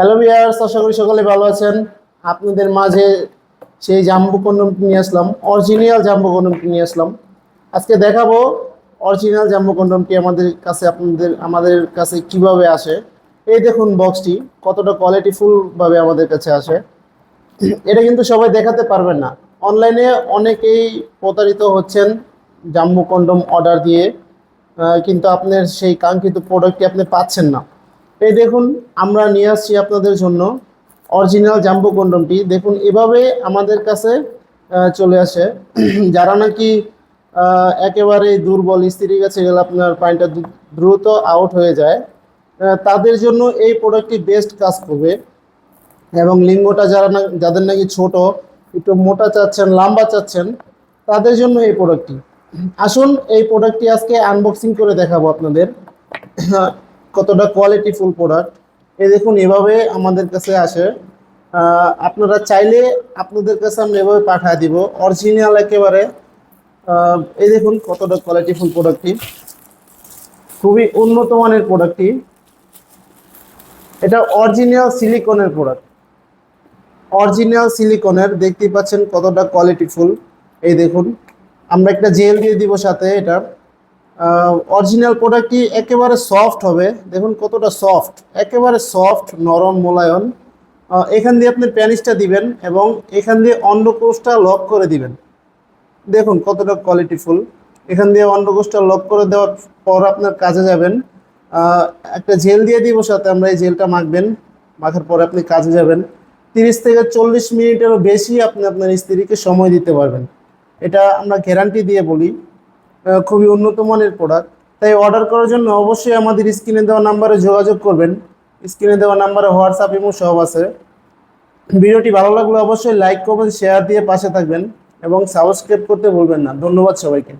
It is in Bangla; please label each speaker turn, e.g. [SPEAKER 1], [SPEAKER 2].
[SPEAKER 1] হ্যালো বিয়ার্স আশা করি সকলে ভালো আছেন। আপনাদের মাঝে সেই জাম্বু কন্ডমটি নিয়ে আসলাম অরিজিনাল জাম্বু কন্ডমটি নিয়ে আসলাম। আজকে দেখাবো অরিজিনাল জাম্বু কন্ডমটি আমাদের কাছে, আপনাদের, আমাদের কাছে কীভাবে আসে। এই দেখুন বক্সটি কতটা কোয়ালিটিফুল ভাবে আমাদের কাছে আসে। এটা কিন্তু সবাই দেখাতে পারবেন না। অনলাইনে অনেকেই প্রতারিত হচ্ছেন জাম্বু কন্ডম অর্ডার দিয়ে। কিন্তু আপনার সেই কাঙ্ক্ষিত প্রোডাক্টটি আপনি পাচ্ছেন না। এই দেখুন, আমরা নিয়ে আসছি আপনাদের জন্য অরিজিনাল জাম্বু কন্ডমটি। দেখুন, এভাবে আমাদের কাছে চলে আসে। যারা নাকি একেবারে দুর্বল স্ত্রীর কাছে গেলে আপনার পানিটা দ্রুত আউট হয়ে যায় তাদের জন্য এই প্রোডাক্টটি বেস্ট কাজ করবে। এবং লিঙ্গটা যারা না, যাদের নাকি ছোট, একটু মোটা চাচ্ছেন, লম্বা চাচ্ছেন, তাদের জন্য এই প্রোডাক্টটি আসুন, এই প্রোডাক্টটি আজকে আনবক্সিং করে দেখাবো আপনাদের। কতটা কোয়ালিটিফুল প্রোডাক্ট এই দেখুন, এভাবে আমাদের কাছে আসে। আপনারা চাইলে আপনাদের কাছে আমরা এভাবে পাঠিয়ে দিব। অরিজিনাল একেবারে। এই দেখুন কতটা কোয়ালিটিফুল প্রোডাক্টটি খুবই উন্নত মানের প্রোডাক্টটি এটা অরিজিনাল সিলিকনের প্রোডাক্ট অরিজিনাল সিলিকনের দেখতেই পাচ্ছেন কতটা কোয়ালিটিফুল এই দেখুন, আমরা একটা জেল দিয়ে দিব সাথে এটা। অরিজিনাল প্রোডাক্টটি একেবারে সফট হবে? দেখুন কতটা সফট একেবারে সফট নরম মোলায়ন এখান দিয়ে আপনি প্যানিসটা দিবেন এবং এখান দিয়ে অন্ডকোষটা লক করে দিবেন। দেখুন কতটা কোয়ালিটিফুল এখান দিয়ে অন্ডকোষটা লক করে দেওয়ার পর আপনার কাজে যাবেন। একটা জেল দিয়ে দিব সাথে, আমরা এই জেলটা মাখবেন। মাখার পরে আপনি কাজে যাবেন। তিরিশ থেকে চল্লিশ মিনিটেরও বেশি আপনি আপনার স্ত্রীকে সময় দিতে পারবেন। এটা আমরা গ্যারান্টি দিয়ে বলি। খুবই উন্নত মানের প্রোডাক্ট তাই অর্ডার করার জন্য অবশ্যই আমাদের স্ক্রিনে দেওয়া নাম্বারে যোগাযোগ করবেন। স্ক্রিনে দেওয়া নাম্বারে হোয়াটসঅ্যাপ এবং সব আছে। ভিডিওটি ভালো লাগলে অবশ্যই লাইক করবেন শেয়ার দিয়ে পাশে থাকবেন এবং সাবস্ক্রাইব করতে বলবেন না। ধন্যবাদ সবাইকে।